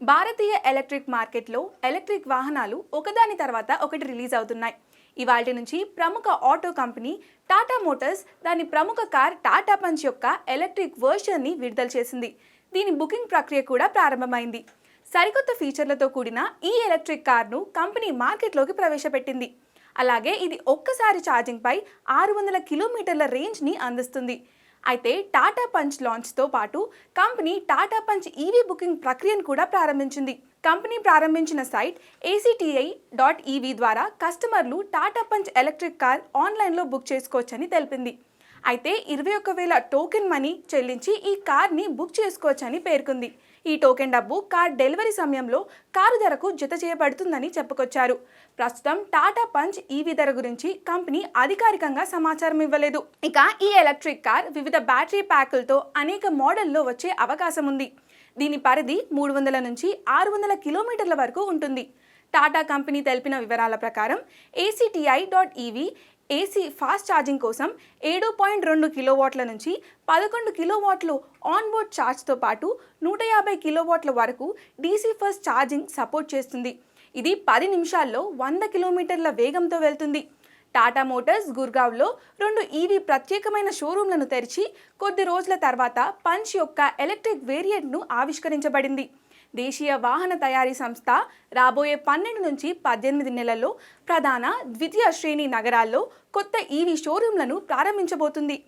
భారతీయ electric మార్కెట్లో electric వాహనాలు ఒకదాని తర్వాత ఒకటి రిలీజ్ అవుతున్నాయి. ఇవాటి నుంచి ప్రముఖ ఆటో కంపెనీ టాటా మోటార్స్ దాని ప్రముఖ కార్ టాటా పంచ్ యొక్క ఎలక్ట్రిక్ వర్షన్ని విడుదల చేసింది. దీని బుకింగ్ ప్రక్రియ కూడా ప్రారంభమైంది. సరికొత్త ఫీచర్లతో కూడిన ఈ ఎలక్ట్రిక్ కార్ను కంపెనీ మార్కెట్లోకి ప్రవేశపెట్టింది. అలాగే ఇది ఒక్కసారి ఛార్జింగ్పై ఆరు వందల కిలోమీటర్ల రేంజ్ని అందిస్తుంది. అయితే టాటా పంచ్ లాంచ్తో పాటు company Tata Punch EV booking ప్రక్రియను కూడా ప్రారంభించింది. కంపెనీ ప్రారంభించిన సైట్ ఏసీటీఐ డాట్ ఈవీ ద్వారా కస్టమర్లు టాటా పంచ్ ఎలక్ట్రిక్ కార్ ఆన్లైన్లో బుక్ చేసుకోవచ్చని తెలిపింది. అయితే ఇరవై ఒక్క వేల టోకెన్ మనీ చెల్లించి ఈ కార్ని బుక్ చేసుకోవచ్చని పేర్కొంది. ఈ టోకెన్ డబ్బు కార్ డెలివరీ సమయంలో కారు ధరకు జత చేయబడుతుందని చెప్పుకొచ్చారు. ప్రస్తుతం టాటా పంచ్ ఈవీ ధర గురించి కంపెనీ అధికారికంగా సమాచారం ఇవ్వలేదు. ఇక ఈ ఎలక్ట్రిక్ కార్ వివిధ బ్యాటరీ ప్యాకులతో అనేక మోడల్లో వచ్చే అవకాశం ఉంది. దీని పరిధి మూడు వందల నుంచి ఆరు వందల కిలోమీటర్ల వరకు ఉంటుంది. టాటా కంపెనీ తెలిపిన వివరాల ప్రకారం acti dot EV AC fast charging కోసం ఏడు పాయింట్ రెండు కిలోవాట్ల నుంచి పదకొండు కిలోవాట్లు ఆన్బోర్డ్ ఛార్జ్తో పాటు నూట యాభై కిలోవాట్ల వరకు డీసీ ఫస్ట్ ఛార్జింగ్ సపోర్ట్ చేస్తుంది. ఇది పది నిమిషాల్లో వంద కిలోమీటర్ల వేగంతో వెళ్తుంది. టాటా మోటార్స్ గుర్గావ్లో రెండు ఈవీ ప్రత్యేకమైన షోరూంలను తెరిచి కొద్ది రోజుల తర్వాత పంచ్ యొక్క ఎలక్ట్రిక్ వేరియంట్ను ఆవిష్కరించబడింది. దేశీయ వాహన తయారీ సంస్థ రాబోయే పన్నెండు నుంచి పద్దెనిమిది నెలల్లో ప్రధాన ద్వితీయ శ్రేణి నగరాల్లో కొత్త ఈవీ షోరూంలను ప్రారంభించబోతుంది.